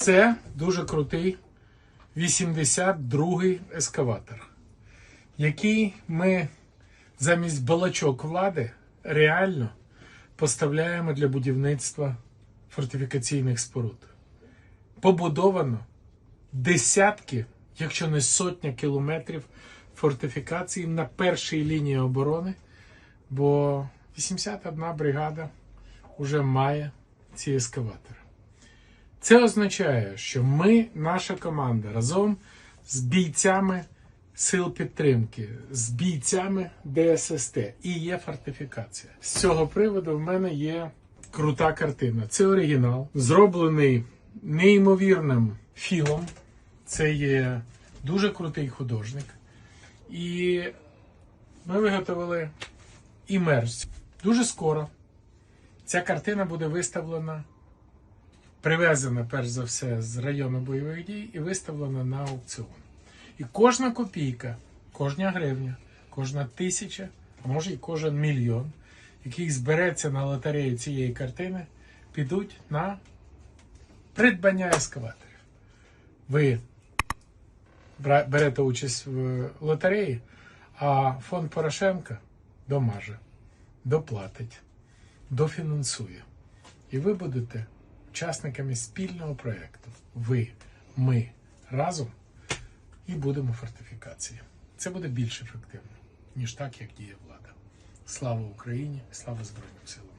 Це дуже крутий 82-й ескаватор, який ми замість балачок влади реально поставляємо для будівництва фортифікаційних споруд. Побудовано десятки, якщо не сотня кілометрів фортифікацій на першій лінії оборони, бо 81 бригада вже має ці ескаватори. Це означає, що ми, наша команда, разом з бійцями сил підтримки, з бійцями ДССТ і є фортифікація. З цього приводу в мене є крута картина. Це оригінал, зроблений неймовірним філом. Це є дуже крутий художник. І ми виготовили імерс. Дуже скоро ця картина буде виставлена привезена перш за все з району бойових дій і виставлена на аукціон. І кожна копійка, кожна гривня, кожна тисяча, а може і кожен мільйон, який збереться на лотерею цієї картини, підуть на придбання ескаваторів. Ви берете участь в лотереї, а фонд Порошенка домаже, доплатить, дофінансує. І ви будете учасниками спільного проєкту. Ви, ми разом і будемо фортифікації. Це буде більш ефективно, ніж так, як діє влада. Слава Україні! Слава Збройним силам!